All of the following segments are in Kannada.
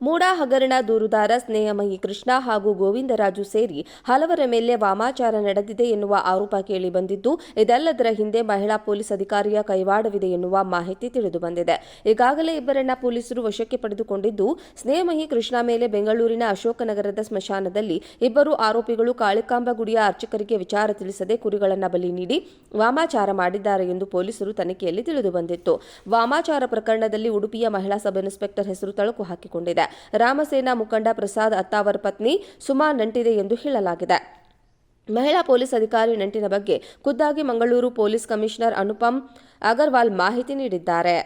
ಮೂಡಾ ಹಗರಣ ದೂರುದಾರ ಸ್ನೇಹಮಯಿ ಕೃಷ್ಣ ಹಾಗೂ ಗೋವಿಂದರಾಜು ಸೇರಿ ಹಲವರ ಮೇಲೆ ವಾಮಾಚಾರ ನಡೆದಿದೆ ಎನ್ನುವ ಆರೋಪ ಕೇಳಿ ಬಂದಿದ್ದು, ಇದೆಲ್ಲದರ ಹಿಂದೆ ಮಹಿಳಾ ಪೊಲೀಸ್ ಅಧಿಕಾರಿಯ ಕೈವಾಡವಿದೆ ಎನ್ನುವ ಮಾಹಿತಿ ತಿಳಿದು ಬಂದಿದೆ. ಈಗಾಗಲೇ ಇಬ್ಬರನ್ನ ಪೊಲೀಸರು ವಶಕ್ಕೆ ಪಡೆದುಕೊಂಡಿದ್ದು, ಸ್ನೇಹಮಯಿ ಕೃಷ್ಣ ಮೇಲೆ ಬೆಂಗಳೂರಿನ ಅಶೋಕನಗರದ ಸ್ಮಶಾನದಲ್ಲಿ ಇಬ್ಬರು ಆರೋಪಿಗಳು ಕಾಳಿಕಾಂಬ ಗುಡಿಯ ಅರ್ಚಕರಿಗೆ ವಿಚಾರ ತಿಳಿಸದೆ ಕುರಿಗಳನ್ನು ಬಲಿ ನೀಡಿ ವಾಮಾಚಾರ ಮಾಡಿದ್ದಾರೆ ಎಂದು ಪೊಲೀಸರು ತನಿಖೆಯಲ್ಲಿ ತಿಳಿದು ಬಂದಿತ್ತು. ವಾಮಾಚಾರ ಪ್ರಕರಣದಲ್ಲಿ ಉಡುಪಿಯ ಮಹಿಳಾ ಸಬ್ ಇನ್ಸ್ಪೆಕ್ಟರ್ ಹೆಸರು ತಳುಕು ಹಾಕಿಕೊಂಡಿದೆ. ರಾಮಸೇನಾ ಮುಖಂಡ ಪ್ರಸಾದ್ ಅತ್ತಾವರ್ ಪತ್ನಿ ಸುಮಾ ನಂಟಿದೆ ಎಂದು ಹೇಳಲಾಗಿದೆ. ಮಹಿಳಾ ಪೊಲೀಸ್ ಅಧಿಕಾರಿ ನಂಟಿನ ಬಗ್ಗೆ ಖುದ್ದಾಗಿ ಮಂಗಳೂರು ಪೊಲೀಸ್ ಕಮಿಷನರ್ ಅನುಪಮ್ ಅಗರ್ವಾಲ್ ಮಾಹಿತಿ ನೀಡಿದ್ದಾರೆ.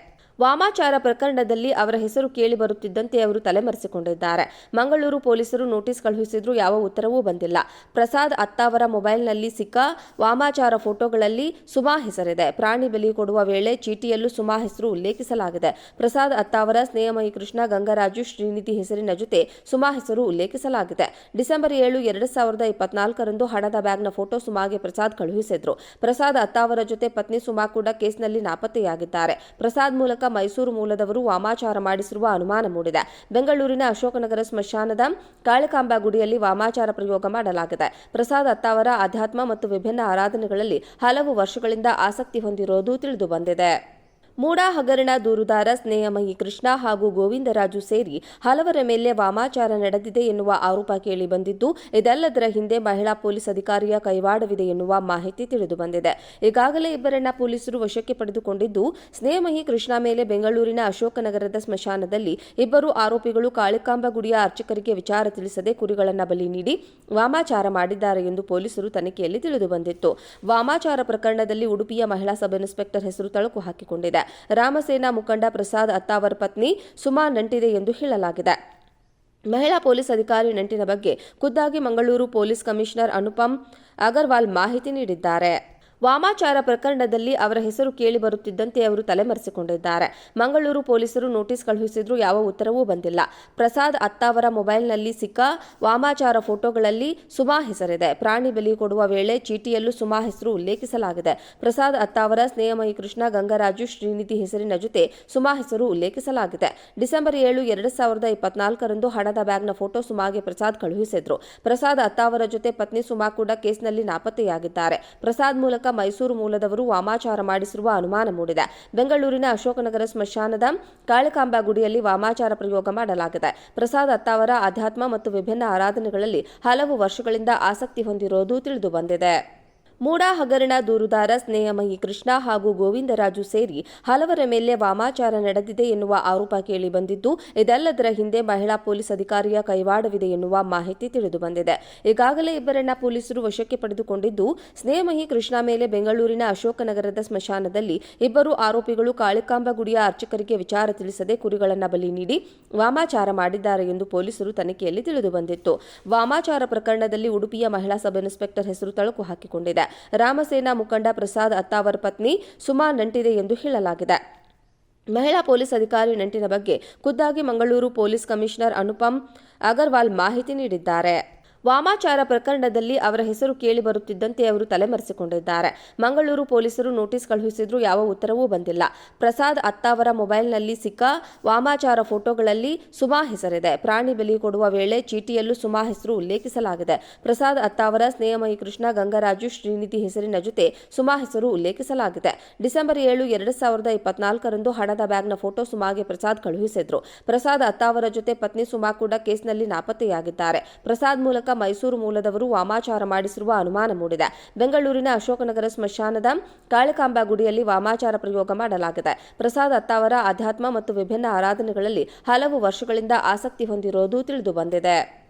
ವಾಮಾಚಾರ ಪ್ರಕರಣದಲ್ಲಿ ಅವರ ಹೆಸರು ಕೇಳಿ ಬರುತ್ತಿದ್ದಂತೆ ಅವರು ತಲೆಮರೆಸಿಕೊಂಡಿದ್ದಾರೆ. ಮಂಗಳೂರು ಪೊಲೀಸರು ನೋಟಿಸ್ ಕಳುಹಿಸಿದ್ರೂ ಯಾವ ಉತ್ತರವೂ ಬಂದಿಲ್ಲ. ಪ್ರಸಾದ್ ಅತ್ತಾವರ ಮೊಬೈಲ್ನಲ್ಲಿ ಸಿಕ್ಕ ವಾಮಾಚಾರ ಫೋಟೋಗಳಲ್ಲಿ ಸುಮಾ ಹೆಸರಿದೆ. ಪ್ರಾಣಿ ಬಲಿ ಕೊಡುವ ವೇಳೆ ಚೀಟಿಯಲ್ಲೂ ಸುಮಾ ಹೆಸರು ಉಲ್ಲೇಖಿಸಲಾಗಿದೆ. ಪ್ರಸಾದ್ ಅತ್ತಾವರ ಸ್ನೇಹಮಯಿ ಕೃಷ್ಣ ಗಂಗರಾಜು ಶ್ರೀನಿಧಿ ಹೆಸರಿನ ಜೊತೆ ಸುಮಾ ಹೆಸರು ಉಲ್ಲೇಖಿಸಲಾಗಿದೆ. ಡಿಸೆಂಬರ್ ಏಳು, ಎರಡು ಸಾವಿರದ ಇಪ್ಪತ್ನಾಲ್ಕರಂದು ಹಣದ ಬ್ಯಾಗ್ನ ಫೋಟೋ ಸುಮಾಗೆ ಪ್ರಸಾದ್ ಕಳುಹಿಸಿದ್ರು. ಪ್ರಸಾದ್ ಅತ್ತಾವರ ಜೊತೆ ಪತ್ನಿ ಸುಮಾ ಕೂಡ ಕೇಸ್ನಲ್ಲಿ ನಾಪತ್ತೆಯಾಗಿದ್ದಾರೆ. ಪ್ರಸಾದ್ ಮೂಲಕ ಮೈಸೂರು ಮೂಲದವರು ವಾಮಾಚಾರ ಮಾಡಿಸಿರುವ ಅನುಮಾನ ಮೂಡಿದೆ. ಬೆಂಗಳೂರಿನ ಅಶೋಕನಗರ ಸ್ಮಶಾನದ ಕಾಳಕಾಂಬ ಗುಡಿಯಲ್ಲಿ ವಾಮಾಚಾರ ಪ್ರಯೋಗ ಮಾಡಲಾಗಿದೆ. ಪ್ರಸಾದ್ ಅತ್ತಾವರ ಆಧ್ಯಾತ್ಮ ಮತ್ತು ವಿಭಿನ್ನ ಆರಾಧನೆಗಳಲ್ಲಿ ಹಲವು ವರ್ಷಗಳಿಂದ ಆಸಕ್ತಿ ಹೊಂದಿರುವುದು ತಿಳಿದು ಬಂದಿದೆ. ಮೂಡಾ ಹಗರಣ ದೂರುದಾರ ಸ್ನೇಹಮಯಿ ಕೃಷ್ಣ ಹಾಗೂ ಗೋವಿಂದರಾಜು ಸೇರಿ ಹಲವರ ಮೇಲೆ ವಾಮಾಚಾರ ನಡೆದಿದೆ ಎನ್ನುವ ಆರೋಪ ಕೇಳಿ ಬಂದಿದ್ದು, ಇದೆಲ್ಲದರ ಹಿಂದೆ ಮಹಿಳಾ ಪೊಲೀಸ್ ಅಧಿಕಾರಿಯ ಕೈವಾಡವಿದೆ ಎನ್ನುವ ಮಾಹಿತಿ ತಿಳಿದು ಬಂದಿದೆ. ಈಗಾಗಲೇ ಇಬ್ಬರನ್ನ ಪೊಲೀಸರು ವಶಕ್ಕೆ ಪಡೆದುಕೊಂಡಿದ್ದು, ಸ್ನೇಹಮಯಿ ಕೃಷ್ಣ ಮೇಲೆ ಬೆಂಗಳೂರಿನ ಅಶೋಕನಗರದ ಸ್ಮಶಾನದಲ್ಲಿ ಇಬ್ಬರು ಆರೋಪಿಗಳು ಕಾಳಿಕಾಂಬ ಗುಡಿಯ ಅರ್ಚಕರಿಗೆ ವಿಚಾರ ತಿಳಿಸದೆ ಕುರಿಗಳನ್ನು ಬಲಿ ನೀಡಿ ವಾಮಾಚಾರ ಮಾಡಿದ್ದಾರೆ ಎಂದು ಪೊಲೀಸರು ತನಿಖೆಯಲ್ಲಿ ತಿಳಿದುಬಂದಿತ್ತು ವಾಮಾಚಾರ ಪ್ರಕರಣದಲ್ಲಿ ಉಡುಪಿಯ ಮಹಿಳಾ ಸಬ್ ಇನ್ಸ್ಪೆಕ್ಟರ್ ಹೆಸರು ತಳಕು ಹಾಕಿಕೊಂಡಿದೆ. ರಾಮಸೇನಾ ಮುಖಂಡ ಪ್ರಸಾದ್ ಅತ್ತಾವರ್ ಪತ್ನಿ ಸುಮಾ ನಂಟಿದೆ ಎಂದು ಹೇಳಲಾಗಿದೆ. ಮಹಿಳಾ ಪೊಲೀಸ್ ಅಧಿಕಾರಿ ನಂಟಿನ ಬಗ್ಗೆ ಖುದ್ದಾಗಿ ಮಂಗಳೂರು ಪೊಲೀಸ್ ಕಮಿಷನರ್ ಅನುಪಮ್ ಅಗರ್ವಾಲ್ ಮಾಹಿತಿ ನೀಡಿದ್ದಾರೆ. ವಾಮಾಚಾರ ಪ್ರಕರಣದಲ್ಲಿ ಅವರ ಹೆಸರು ಕೇಳಿ ಬರುತ್ತಿದ್ದಂತೆ ಅವರು ತಲೆಮರೆಸಿಕೊಂಡಿದ್ದಾರೆ. ಮಂಗಳೂರು ಪೊಲೀಸರು ನೋಟಿಸ್ ಕಳುಹಿಸಿದ್ರು ಯಾವ ಉತ್ತರವೂ ಬಂದಿಲ್ಲ. ಪ್ರಸಾದ್ ಅತ್ತಾವರ ಮೊಬೈಲ್ನಲ್ಲಿ ಸಿಕ್ಕ ವಾಮಾಚಾರ ಫೋಟೋಗಳಲ್ಲಿ ಸುಮಾ ಹೆಸರಿದೆ. ಪ್ರಾಣಿ ಬಲಿ ಕೊಡುವ ವೇಳೆ ಚೀಟಿಯಲ್ಲೂ ಸುಮಾ ಹೆಸರು ಉಲ್ಲೇಖಿಸಲಾಗಿದೆ. ಪ್ರಸಾದ್ ಅತ್ತಾವರ, ಸ್ನೇಹಮಯಿ ಕೃಷ್ಣ, ಗಂಗರಾಜು, ಶ್ರೀನಿಧಿ ಹೆಸರಿನ ಜೊತೆ ಸುಮಾ ಹೆಸರು ಉಲ್ಲೇಖಿಸಲಾಗಿದೆ. ಡಿಸೆಂಬರ್ ಏಳು, ಎರಡು ಸಾವಿರದ ಇಪ್ಪತ್ನಾಲ್ಕರಂದು ಹಣದ ಬ್ಯಾಗ್ನ ಫೋಟೋ ಸುಮಾಗೆ ಪ್ರಸಾದ್ ಕಳುಹಿಸಿದ್ರು. ಪ್ರಸಾದ್ ಅತ್ತಾವರ ಜೊತೆ ಪತ್ನಿ ಸುಮಾ ಕೂಡ ಕೇಸ್ನಲ್ಲಿ ನಾಪತ್ತೆಯಾಗಿದ್ದಾರೆ. ಪ್ರಸಾದ್ ಮೂಲಕ ಮೈಸೂರು ಮೂಲದವರು ವಾಮಾಚಾರ ಮಾಡಿಸಿರುವ ಅನುಮಾನ ಮೂಡಿದೆ. ಬೆಂಗಳೂರಿನ ಅಶೋಕನಗರ ಸ್ಮಶಾನದ ಕಾಳಕಾಂಬ ಗುಡಿಯಲ್ಲಿ ವಾಮಾಚಾರ ಪ್ರಯೋಗ ಮಾಡಲಾಗಿದೆ. ಪ್ರಸಾದ್ ಅತ್ತಾವರ ಅಧ್ಯಾತ್ಮ ಮತ್ತು ವಿಭಿನ್ನ ಆರಾಧನೆಗಳಲ್ಲಿ ಹಲವು ವರ್ಷಗಳಿಂದ ಆಸಕ್ತಿ ಹೊಂದಿರುವುದು ತಿಳಿದು ಬಂದಿದೆ. ಮೂಡಾ ಹಗರಣ ದೂರುದಾರ ಸ್ನೇಹಮಯಿ ಕೃಷ್ಣ ಹಾಗೂ ಗೋವಿಂದರಾಜು ಸೇರಿ ಹಲವರ ಮೇಲೆ ವಾಮಾಚಾರ ನಡೆದಿದೆ ಎನ್ನುವ ಆರೋಪ ಕೇಳಿ ಬಂದಿದ್ದು, ಇದೆಲ್ಲದರ ಹಿಂದೆ ಮಹಿಳಾ ಪೊಲೀಸ್ ಅಧಿಕಾರಿಯ ಕೈವಾಡವಿದೆ ಎನ್ನುವ ಮಾಹಿತಿ ತಿಳಿದು ಬಂದಿದೆ. ಈಗಾಗಲೇ ಇಬ್ಬರನ್ನ ಪೊಲೀಸರು ವಶಕ್ಕೆ ಪಡೆದುಕೊಂಡಿದ್ದು, ಸ್ನೇಹಮಯಿ ಕೃಷ್ಣ ಮೇಲೆ ಬೆಂಗಳೂರಿನ ಅಶೋಕನಗರದ ಸ್ಮಶಾನದಲ್ಲಿ ಇಬ್ಬರು ಆರೋಪಿಗಳು ಕಾಳಿಕಾಂಬ ಗುಡಿಯ ಅರ್ಚಕರಿಗೆ ವಿಚಾರ ತಿಳಿಸದೆ ಕುರಿಗಳನ್ನು ಬಲಿ ನೀಡಿ ವಾಮಾಚಾರ ಮಾಡಿದ್ದಾರೆ ಎಂದು ಪೊಲೀಸರು ತನಿಖೆಯಲ್ಲಿ ತಿಳಿದು ಬಂದಿತ್ತು. ವಾಮಾಚಾರ ಪ್ರಕರಣದಲ್ಲಿ ಉಡುಪಿಯ ಮಹಿಳಾ ಸಬ್ ಇನ್ಸ್ಪೆಕ್ಟರ್ ಹೆಸರು ತಳಕು ಹಾಕಿಕೊಂಡಿದೆ. ರಾಮಸೇನಾ ಮುಖಂಡ ಪ್ರಸಾದ್ ಅತ್ತಾವರ್ ಪತ್ನಿ ಸುಮಾ ನಂಟಿದೆ ಎಂದು ಹೇಳಲಾಗಿದೆ. ಮಹಿಳಾ ಪೊಲೀಸ್ ಅಧಿಕಾರಿ ನಂಟಿನ ಬಗ್ಗೆ ಖುದ್ದಾಗಿ ಮಂಗಳೂರು ಪೊಲೀಸ್ ಕಮಿಷನರ್ ಅನುಪಮ್ ಅಗರ್ವಾಲ್ ಮಾಹಿತಿ ನೀಡಿದ್ದಾರೆ. ವಾಮಾಚಾರ ಪ್ರಕರಣದಲ್ಲಿ ಅವರ ಹೆಸರು ಕೇಳಿ ಬರುತ್ತಿದ್ದಂತೆ ಅವರು ತಲೆಮರೆಸಿಕೊಂಡಿದ್ದಾರೆ. ಮಂಗಳೂರು ಪೊಲೀಸರು ನೋಟಿಸ್ ಕಳುಹಿಸಿದ್ರೂ ಯಾವ ಉತ್ತರವೂ ಬಂದಿಲ್ಲ. ಪ್ರಸಾದ್ ಅತ್ತಾವರ ಮೊಬೈಲ್ನಲ್ಲಿ ಸಿಕ್ಕ ವಾಮಾಚಾರ ಫೋಟೋಗಳಲ್ಲಿ ಸುಮಾ ಹೆಸರಿದೆ. ಪ್ರಾಣಿ ಬಲಿ ಕೊಡುವ ವೇಳೆ ಚೀಟಿಯಲ್ಲೂ ಸುಮಾ ಹೆಸರು ಉಲ್ಲೇಖಿಸಲಾಗಿದೆ. ಪ್ರಸಾದ್ ಅತ್ತಾವರ ಸ್ನೇಹಮಯಿ ಕೃಷ್ಣ ಗಂಗರಾಜು ಶ್ರೀನಿಧಿ ಹೆಸರಿನ ಜೊತೆ ಸುಮಾ ಹೆಸರು ಉಲ್ಲೇಖಿಸಲಾಗಿದೆ. ಡಿಸೆಂಬರ್ ಏಳು, ಎರಡು ಸಾವಿರದ ಇಪ್ಪತ್ನಾಲ್ಕರಂದು ಹಣದ ಬ್ಯಾಗ್ನ ಫೋಟೋ ಸುಮಾಗೆ ಪ್ರಸಾದ್ ಕಳುಹಿಸಿದ್ರು. ಪ್ರಸಾದ್ ಅತ್ತಾವರ ಜೊತೆ ಪತ್ನಿ ಸುಮಾ ಕೂಡ ಕೇಸ್ನಲ್ಲಿ ನಾಪತ್ತೆಯಾಗಿದ್ದಾರೆ. ಪ್ರಸಾದ್ ಮೂಲಕ ಮೈಸೂರು ಮೂಲದವರು ವಾಮಾಚಾರ ಮಾಡಿಸಿರುವ ಅನುಮಾನ ಮೂಡಿದೆ. ಬೆಂಗಳೂರಿನ ಅಶೋಕನಗರ ಸ್ಮಶಾನದ ಕಾಳಿಕಾಂಬ ಗುಡಿಯಲ್ಲಿ ವಾಮಾಚಾರ ಪ್ರಯೋಗ ಮಾಡಲಾಗಿದೆ. ಪ್ರಸಾದ್ ಅತ್ತಾವರ ಅಧ್ಯಾತ್ಮ ಮತ್ತು ವಿಭಿನ್ನ ಆರಾಧನೆಗಳಲ್ಲಿ ಹಲವು ವರ್ಷಗಳಿಂದ ಆಸಕ್ತಿ ಹೊಂದಿರುವುದು ತಿಳಿದು ಬಂದಿದೆ.